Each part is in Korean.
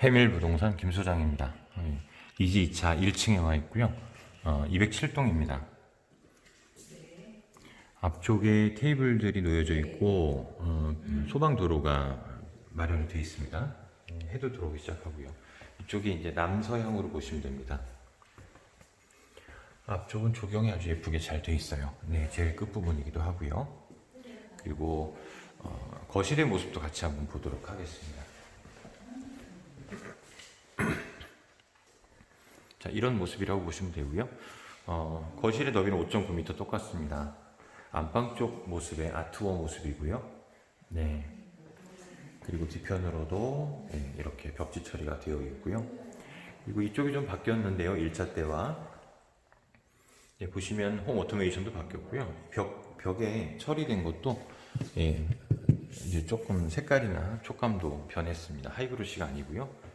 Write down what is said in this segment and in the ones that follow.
해밀 부동산 김 소장입니다. 어, 이지 2차 1층에 와 있고요. 어, 207동입니다. 앞쪽에 테이블들이 놓여져 있고 어, 소방 도로가 마련이 되어 있습니다. 음, 해도 들어오기 시작하고요. 이쪽이 이제 남서향으로 보시면 됩니다. 앞쪽은 조경이 아주 예쁘게 잘 되어 있어요. 네, 제일 끝 부분이기도 하고요. 그리고 어, 거실의 모습도 같이 한번 보도록 하겠습니다. 자, 이런 모습이라고 보시면 되고요. 어, 거실의 너비는 5.9m 똑같습니다. 안방 쪽 모습의 아트워 모습이고요. 네. 그리고 뒤편으로도 네, 이렇게 벽지 처리가 되어 있고요. 그리고 이쪽이 좀 바뀌었는데요. 1차 때와 네, 보시면 홈 오토메이션도 바뀌었고요. 벽 벽에 처리된 것도 예, 이제 조금 색깔이나 촉감도 변했습니다. 하이브루시가 아니고요.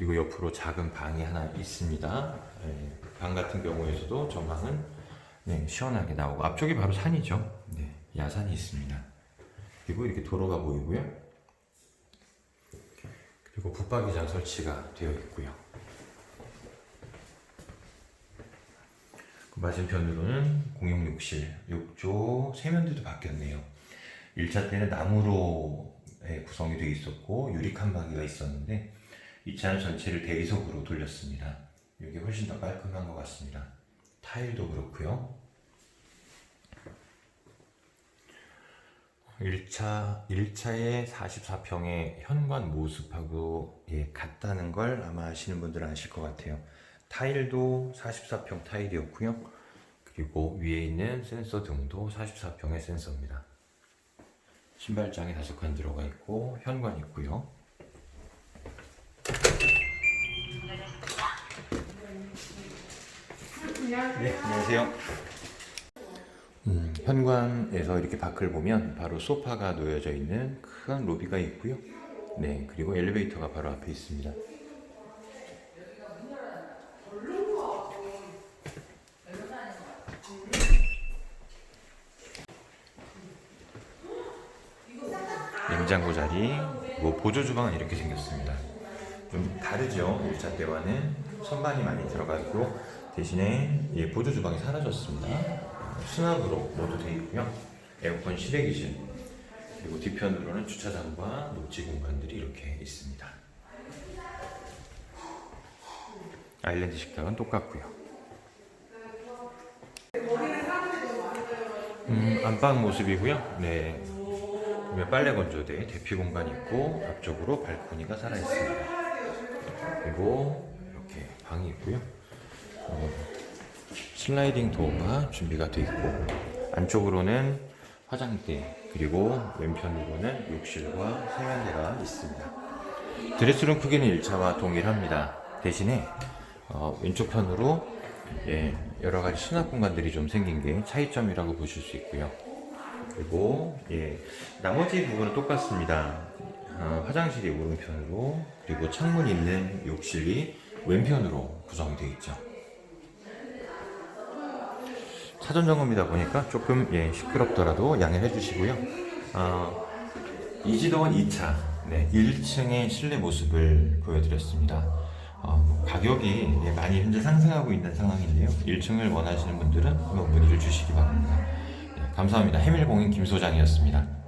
그리고 옆으로 작은 방이 하나 있습니다. 예, 방 같은 경우에서도 전망은 네, 시원하게 나오고 앞쪽이 바로 산이죠. 네, 야산이 있습니다. 그리고 이렇게 도로가 보이고요. 그리고 붙박이장 설치가 되어 있고요. 그 맞은편으로는 공용 욕실, 욕조 세면대도 바뀌었네요. 1차 때는 나무로 예, 구성이 되어 있었고 유리 칸막이가 있었는데 2차는 전체를 대리석으로 돌렸습니다. 이게 훨씬 더 깔끔한 것 같습니다. 타일도 그렇고요. 1차, 1차의 44평의 현관 모습하고 예, 같다는 걸 아마 아시는 분들은 아실 것 같아요. 타일도 44평 타일이었고요. 그리고 위에 있는 센서 등도 44평의 센서입니다. 신발장이 다섯 칸 들어가 있고 현관 있고요. 네, 안녕하세요. 음, 현관에서 이렇게 밖을 보면 바로 소파가 놓여져 있는 큰 로비가 있고요. 네, 그리고 엘리베이터가 바로 앞에 있습니다. 냉장고 자리, 그리고 보조 주방은 이렇게 생겼습니다. 좀 다르죠. 1차 때와는 선반이 많이 들어가 있고 대신에 예, 보조 주방이 사라졌습니다. 수납으로 모두 되어 있고요. 에어컨 실외기실 그리고 뒤편으로는 주차장과 녹지 공간들이 이렇게 있습니다. 아일랜드 식당은 똑같고요. 음, 안방 모습이고요. 네. 빨래 건조대 대피 공간 있고 앞쪽으로 발코니가 살아 있습니다. 그리고 이렇게 방이 있고요. 어, 슬라이딩 도어가 준비가 되어 있고 안쪽으로는 화장대 그리고 왼편으로는 욕실과 세면대가 있습니다. 드레스룸 크기는 1차와 동일합니다. 대신에 어, 왼쪽 편으로 예, 여러 가지 수납 공간들이 좀 생긴 게 차이점이라고 보실 수 있고요. 그리고 예, 나머지 부분은 똑같습니다. 어, 화장실이 오른편으로 그리고 창문 있는 욕실이 왼편으로 구성이 되어 있죠. 사전 점검이다 보니까 조금 예, 시끄럽더라도 양해해 주시고요. 어, 이지동은 2차, 네, 1층의 실내 모습을 보여드렸습니다. 어, 가격이 예, 많이 현재 상승하고 있는 상황인데요. 1층을 원하시는 분들은 한번 문의를 주시기 바랍니다. 네, 감사합니다. 해밀공인 김 소장이었습니다.